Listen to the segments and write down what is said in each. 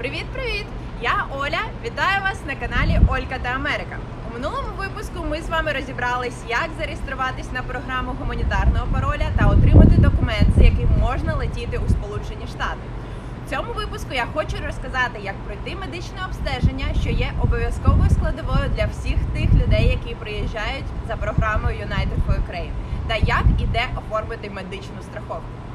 Привіт-привіт! Я Оля. Вітаю вас на каналі Олька та Америка. У минулому випуску ми з вами розібрались, як зареєструватись на програму гуманітарного пароля та отримати документ, з яким можна летіти у Сполучені Штати. В цьому випуску я хочу розказати, як пройти медичне обстеження, що є обов'язковою складовою для всіх тих людей, які приїжджають за програмою United for Ukraine, та як і де оформити медичну страховку.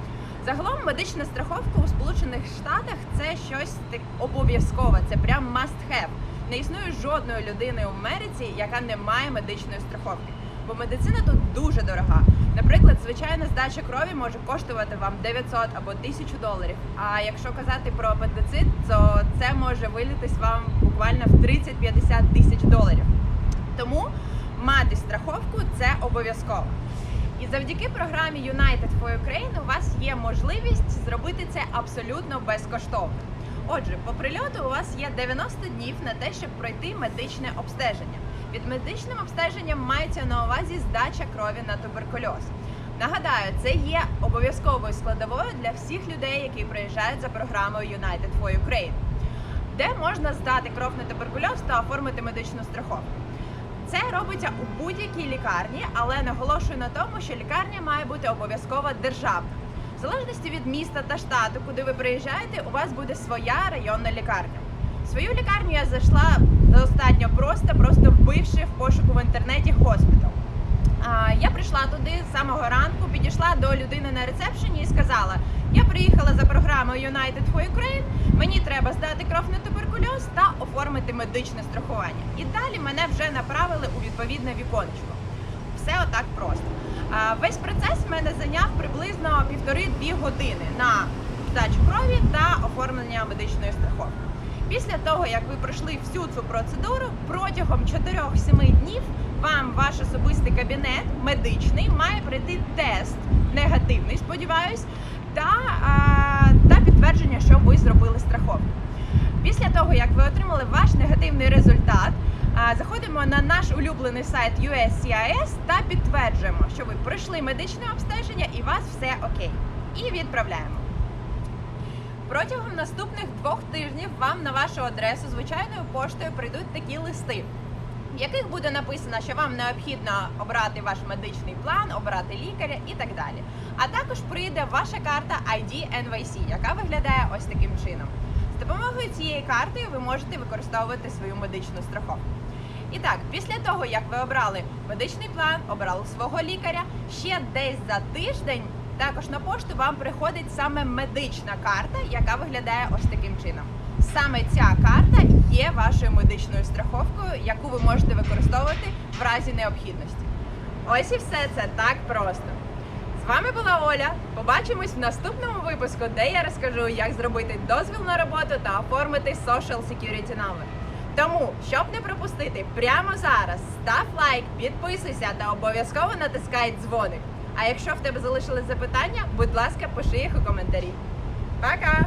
Загалом медична страховка у Сполучених Штатах це щось обов'язкове, це прям must have. Не існує жодної людини в Америці, яка не має медичної страховки. Бо медицина тут дуже дорога. Наприклад, звичайна здача крові може коштувати вам 900 або 1000 доларів. А якщо казати про апендицит, то це може вилітись вам буквально в 30-50 тисяч доларів. Тому мати страховку це обов'язково. І завдяки програмі United for Ukraine у вас є можливість зробити це абсолютно безкоштовно. Отже, по прильоту у вас є 90 днів на те, щоб пройти медичне обстеження. Під медичним обстеженням мається на увазі здача крові на туберкульоз. Нагадаю, це є обов'язковою складовою для всіх людей, які приїжджають за програмою United for Ukraine, де можна здати кров на туберкульоз та оформити медичну страховку. Це робиться у будь-якій лікарні, але наголошую на тому, що лікарня має бути обов'язково державна. В залежності від міста та штату, куди ви приїжджаєте, у вас буде своя районна лікарня. В свою лікарню я зайшла достатньо просто, просто вбивши в пошуку в інтернеті хоспітал. Я прийшла туди з самого ранку, підійшла до людини на рецепшені і сказала: я приїхала за програмою United for Ukraine, мені треба здати кров на туберкульоз та оформити медичне страхування. І далі мене вже направили у відповідне віконечко. Все отак просто. Весь процес в мене зайняв приблизно півтори-дві години на здачу крові та оформлення медичної страховки. Після того, як ви пройшли всю цю процедуру, протягом 4-7 днів вам ваш особистий кабінет медичний має прийти тест негативний, сподіваюсь, та, та підтвердження, що ви зробили страховку. Після того, як ви отримали ваш негативний результат, заходимо на наш улюблений сайт USCIS та підтверджуємо, що ви пройшли медичне обстеження і у вас все окей. І відправляємо. Протягом наступних двох тижнів вам на вашу адресу звичайною поштою прийдуть такі листи, в яких буде написано, що вам необхідно обрати ваш медичний план, обрати лікаря і так далі. А також прийде ваша карта ID NVC, яка виглядає ось таким чином. З допомогою цієї карти ви можете використовувати свою медичну страховку. І так, після того, як ви обрали медичний план, обрали свого лікаря, ще десь за тиждень також на пошту вам приходить саме медична карта, яка виглядає ось таким чином. Саме ця карта є вашою медичною страховкою, яку ви можете використовувати в разі необхідності. Ось і все це так просто. З вами була Оля. Побачимось в наступному випуску, де я розкажу, як зробити дозвіл на роботу та оформити Social Security Number. Тому, щоб не пропустити прямо зараз, став лайк, підписуйся та обов'язково натискай дзвоник. А якщо в тебе залишились запитання, будь ласка, пиши їх у коментарі. Пока!